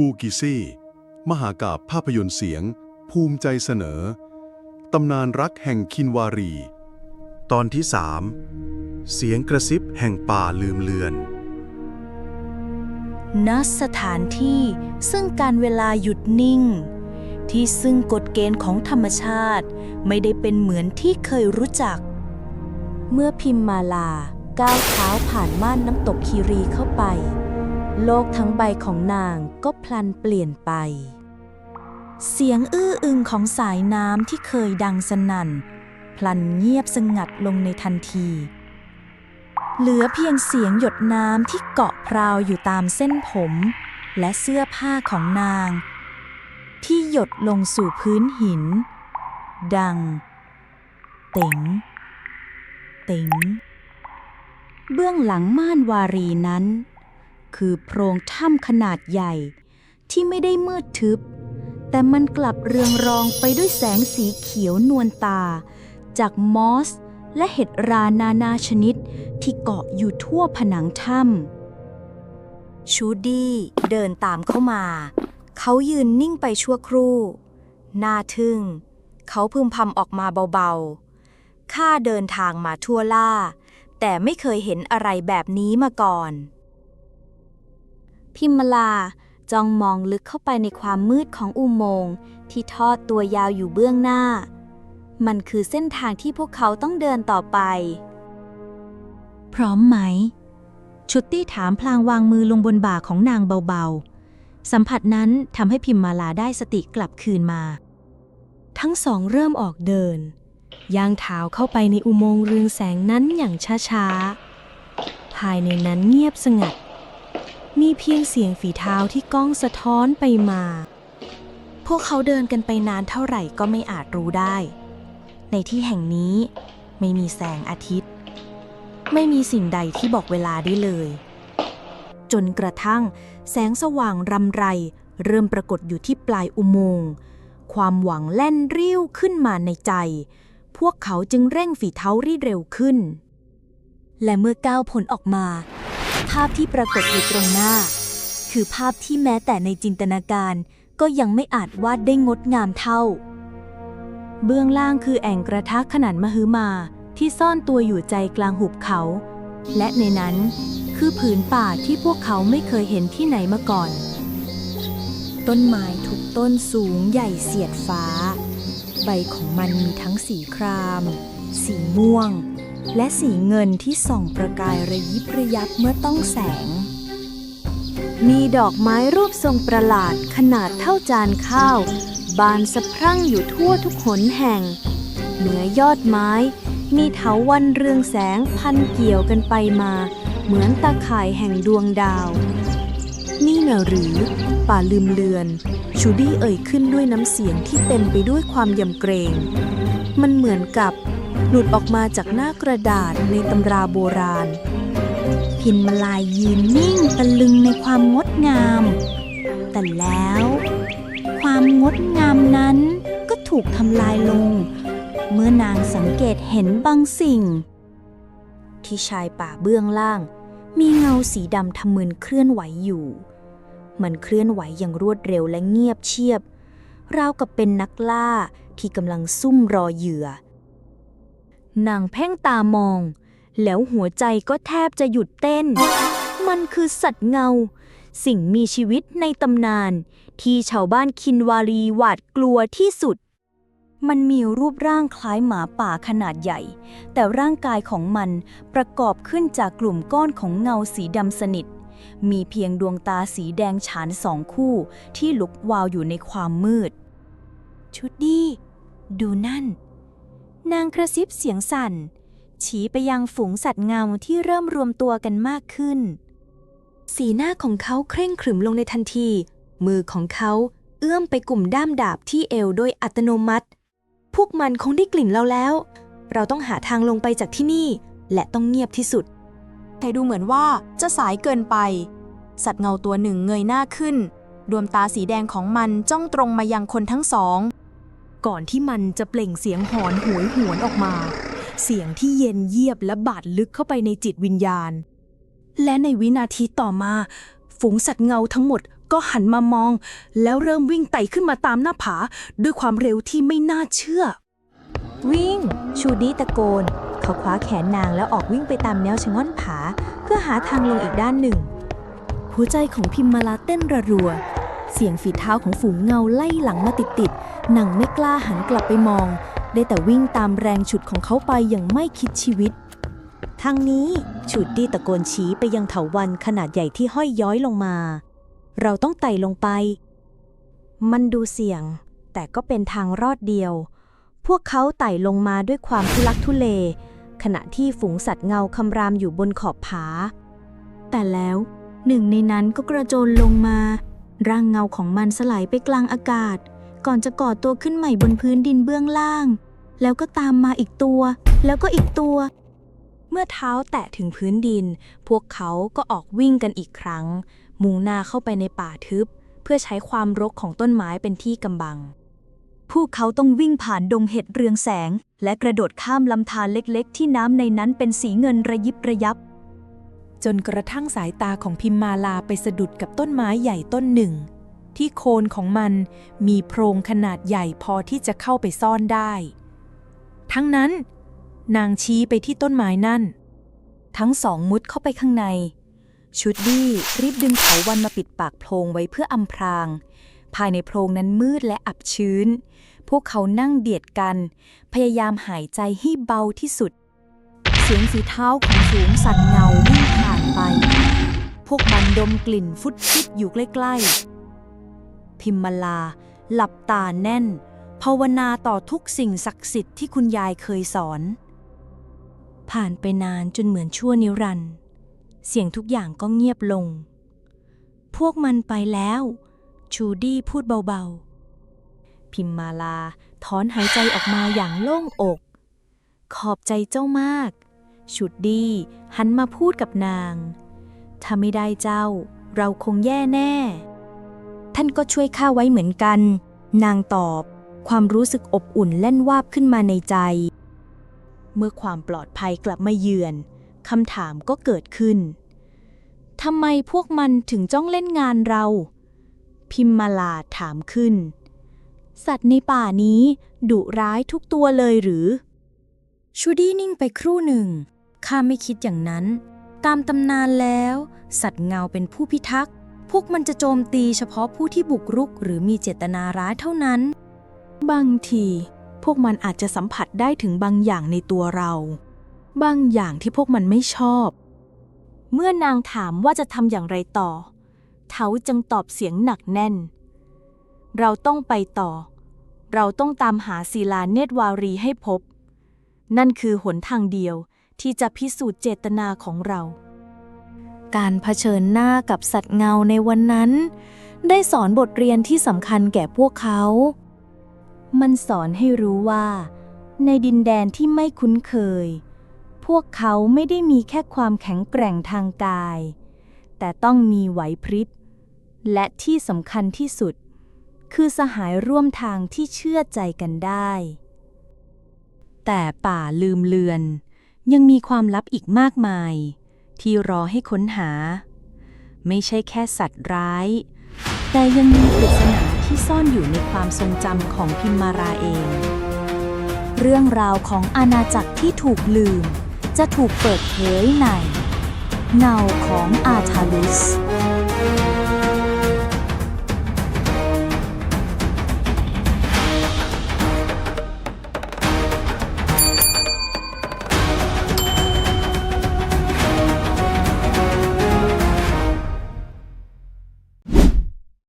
กูกิซี่ มหากาบภาพยนตร์เสียง ภูมิใจเสนอ ตำนานรักแห่งคินวารี ตอนที่สามเสียงกระซิบแห่งป่าลืมเลือน ณ สถานที่ซึ่งการเวลาหยุดนิ่ง ที่ซึ่งกฎเกณฑ์ของธรรมชาติไม่ได้เป็นเหมือนที่เคยรู้จัก เมื่อพิมมาลาก้าวเท้าผ่านม่านน้ำตกคีรีเข้าไป โลกทั้งใบของนางก็พลันเปลี่ยนไป เสียงอื้ออึงของสายน้ำที่เคยดังสนั่น พลันเงียบสงัดลงในทันที เหลือเพียงเสียงหยดน้ำที่เกาะพราวอยู่ตามเส้นผม และเสื้อผ้าของนาง ที่หยดลงสู่พื้นหิน ดัง เต็งเต็งเบื้องหลังม่านวารีนั้น คือโพรงถ้ำขนาดใหญ่ ที่ไม่ได้มืดทึบ แต่มันกลับเรืองรองไปด้วยแสงสีเขียวนวลตา จากมอส และเห็ดรานานาชนิดที่เกาะอยู่ทั่วผนังถ้ำชูดี้เดินตามเข้ามา เขายืนนิ่งไปชั่วครู่ หน้าทึ่ง เขาพึมพำออกมาเบาๆข้าเดินทางมาทั่วล่าแต่ไม่เคยเห็นอะไรแบบนี้มาก่อน พิมมาลาจ้องมองลึกเข้าไปในความมืดของอุโมงค์ที่ทอดตัวยาวอยู่เบื้องหน้า มันคือเส้นทางที่พวกเขาต้องเดินต่อไป พร้อมไหม ชุตตี้ถามพลางวางมือลงบนบ่าของนางเบาๆ สัมผัสนั้นทำให้พิมมาลาได้สติกลับคืนมา ทั้งสองเริ่มออกเดิน ย่างเท้าเข้าไปในอุโมงค์เรืองแสงนั้นอย่างช้าๆ ภายในนั้นเงียบสงัด มีเพียงเสียงฝีเท้าที่ก้องสะท้อนไปมา พวกเขาเดินกันไปนานเท่าไหร่ก็ไม่อาจรู้ได้ ในที่แห่งนี้ไม่มีแสงอาทิตย์ ไม่มีสิ่งใดที่บอกเวลาได้เลย จนกระทั่ง แสงสว่างรำไร เริ่มปรากฏอยู่ที่ปลายอุโมงค์ ความหวังแล่นริ้วขึ้นมาในใจ พวกเขาจึงเร่งฝีเท้ารีดเร็วขึ้น และเมื่อก้าวผลออกมา ภาพที่ปรากฏอยู่ตรงหน้า คือภาพที่แม้แต่ในจินตนาการก็ยังไม่อาจวาดได้งดงามเท่า เบื้องล่างคือแอ่งกระทะขนาดมหึมาที่ซ่อนตัวอยู่ใจกลางหุบเขา และในนั้นคือผืนป่าที่พวกเขาไม่เคยเห็นที่ไหนมาก่อน ต้นไม้ทุกต้นสูงใหญ่เสียดฟ้า ใบของมันมีทั้งสีคราม สีม่วง และสีเงินที่ส่องประกายระยิบระยับเมื่อต้องแสง มีดอกไม้รูปทรงประหลาดขนาดเท่าจานข้าว บานสะพรั่งอยู่ทั่วทุกหนแห่ง เหนือยอดไม้ มีเถาวันเรืองแสงพันเกี่ยวกันไปมา เหมือนตาข่ายแห่งดวงดาว นี่น่ะหรือป่าลืมเลือน ชูดี้เอ่ยขึ้นด้วยน้ำเสียงที่เต็มไปด้วยความยำเกรง มันเหมือนกับ หลุดออกมาจากหน้ากระดาษในตำราโบราณ พินมาลายยืนนิ่งตะลึงในความงดงาม แต่แล้ว ความงดงามนั้นก็ถูกทำลายลง เมื่อนางสังเกตเห็นบางสิ่ง ที่ชายป่าเบื้องล่าง มีเงาสีดำทะมึนเคลื่อนไหวอยู่ มันเคลื่อนไหวอย่างรวดเร็วและเงียบเชียบราวกับเป็นนักล่าที่กำลังซุ่มรอเหยื่อ นางเพ่งตามอง แล้วหัวใจก็แทบจะหยุดเต้น มันคือสัตว์เงา สิ่งมีชีวิตในตำนาน ที่ชาวบ้านคินวารีหวาดกลัวที่สุด มันมีรูปร่างคล้ายหมาป่าขนาดใหญ่ แต่ร่างกายของมันประกอบขึ้นจากกลุ่มก้อนของเงาสีดำสนิท มีเพียงดวงตาสีแดงฉานสองคู่ ที่ลุกวาวอยู่ในความมืด ชุดดี้ ดูนั่น นางกระซิบเสียงสั่น ชี้ไปยังฝูงสัตว์เงาที่เริ่มรวมตัวกันมากขึ้น สีหน้าของเขาเคร่งขรึมลงในทันที มือของเขาเอื้อมไปกลุ่มด้ามดาบที่เอวโดยอัตโนมัติ พวกมันคงได้กลิ่นเราแล้ว เราต้องหาทางลงไปจากที่นี่ และต้องเงียบที่สุด แต่ดูเหมือนว่าจะสายเกินไป สัตว์เงาตัวหนึ่งเงยหน้าขึ้น ดวงตาสีแดงของมันจ้องตรงมายังคนทั้งสอง ก่อนที่มันจะเปล่งเสียงหอนโหวยหวนออกมา เสียงที่เย็นเยียบและบาดลึกเข้าไปในจิตวิญญาณ และในวินาทีต่อมา ฝูงสัตว์เงาทั้งหมดก็หันมามอง แล้วเริ่มวิ่งไต่ขึ้นมาตามหน้าผา ด้วยความเร็วที่ไม่น่าเชื่อ วิ่ง ชูดี้ตะโกน เขาคว้าแขนนางแล้วออกวิ่งไปตามแนวชะง่อนผา เพื่อหาทางลงอีกด้านหนึ่ง หัวใจของพิมมาลาเต้นระรัว เสียงฝีเท้าของฝูงเงาไล่หลังมาติดๆหนังไม่กล้าหันกลับไปมอง ได้แต่วิ่งตามแรงฉุดของเขาไปอย่างไม่คิดชีวิต ทางนี้ชูดี้ตะโกนชี้ไปยังเถาวันขนาดใหญ่ที่ห้อยย้อยลงมา เราต้องไต่ลงไป มันดูเสี่ยง แต่ก็เป็นทางรอดเดียว พวกเขาไต่ลงมาด้วยความทุลักทุเล ขณะที่ฝูงสัตว์เงาคำรามอยู่บนขอบผา แต่แล้วหนึ่งในนั้นก็กระโจนลงมา ร่างเงาของมันสลายไปกลางอากาศ ก่อนจะก่อตัวขึ้นใหม่บนพื้นดินเบื้องล่าง แล้วก็ตามมาอีกตัว แล้วก็อีกตัว เมื่อเท้าแตะถึงพื้นดิน พวกเขาก็ออกวิ่งกันอีกครั้ง มุ่งหน้าเข้าไปในป่าทึบ เพื่อใช้ความรกของต้นไม้เป็นที่กำบัง พวกเขาต้องวิ่งผ่านดงเห็ดเรืองแสง และกระโดดข้ามลำธารเล็กๆ ที่น้ำในนั้นเป็นสีเงินระยิบระยับ จนกระทั่งสายตาของพิมมาลาไปสะดุดกับต้นไม้ใหญ่ต้นหนึ่ง ที่โคนของมันมีโพรงขนาดใหญ่พอที่จะเข้าไปซ่อนได้ ทั้งนั้น นางชี้ไปที่ต้นไม้นั่น ทั้งสองมุดเข้าไปข้างใน ชุดดี้รีบดึงเถาวันมาปิดปากโพรงไว้เพื่ออำพราง ภายในโพรงนั้นมืดและอับชื้น พวกเขานั่งเบียดกัน พยายามหายใจให้เบาที่สุดเสียงฝีเท้าของฝูงสัตว์เงาวิ่ง ไป พวกมันดมกลิ่นฟุดฟิดอยู่ใกล้ๆ พิมมาลา หลับตาแน่น ภาวนาต่อทุกสิ่งศักดิ์สิทธิ์ที่คุณยายเคยสอน ผ่านไปนานจนเหมือนชั่วนิรันด์เสียงทุกอย่างก็เงียบลง พวกมันไปแล้ว ชูดี้พูดเบาๆ พิมมาลาถอนหายใจออกมาอย่างโล่งอก ขอบใจเจ้ามาก ชุดดี้หันมาพูดกับนาง ถ้าไม่ได้เจ้า เราคงแย่แน่ ท่านก็ช่วยข้าไว้เหมือนกัน นางตอบ ความรู้สึกอบอุ่นเล่นวาบขึ้นมาในใจ เมื่อความปลอดภัยกลับมาเยือนคำถามก็เกิดขึ้นทำไมพวกมันถึงจ้องเล่นงานเรา พิมมาลาถามขึ้น สัตว์ในป่านี้ดุร้ายทุกตัวเลยหรือ ชูดี้นิ่งไปครู่หนึ่ง ข้าไม่คิดอย่างนั้น ตามตำนานแล้ว สัตว์เงาเป็นผู้พิทักษ์ พวกมันจะโจมตีเฉพาะผู้ที่บุกรุก หรือมีเจตนาร้ายเท่านั้น บางที พวกมันอาจจะสัมผัสได้ถึงบางอย่างในตัวเรา บางอย่างที่พวกมันไม่ชอบ เมื่อนางถามว่าจะทำอย่างไรต่อ เทาจึงตอบเสียงหนักแน่น เราต้องไปต่อ เราต้องตามหาศิลาเนตรวารีให้พบ นั่นคือหนทางเดียว ที่จะพิสูจน์เจตนาของเรา การเผชิญหน้ากับสัตว์เงาในวันนั้น ได้สอนบทเรียนที่สำคัญแก่พวกเขา มันสอนให้รู้ว่า ในดินแดนที่ไม่คุ้นเคย พวกเขาไม่ได้มีแค่ความแข็งแกร่งทางกาย แต่ต้องมีไหวพริบ และที่สำคัญที่สุด คือสหายร่วมทางที่เชื่อใจกันได้ แต่ป่าลืมเลือน ยังมีความลับอีกมากมาย ที่รอให้ค้นหา ไม่ใช่แค่สัตว์ร้าย แต่ยังมีปริศนาที่ซ่อนอยู่ในความทรงจำของพิมมาราเอง เรื่องราวของอาณาจักรที่ถูกลืม จะถูกเปิดเผยในเงาของอาทาลุส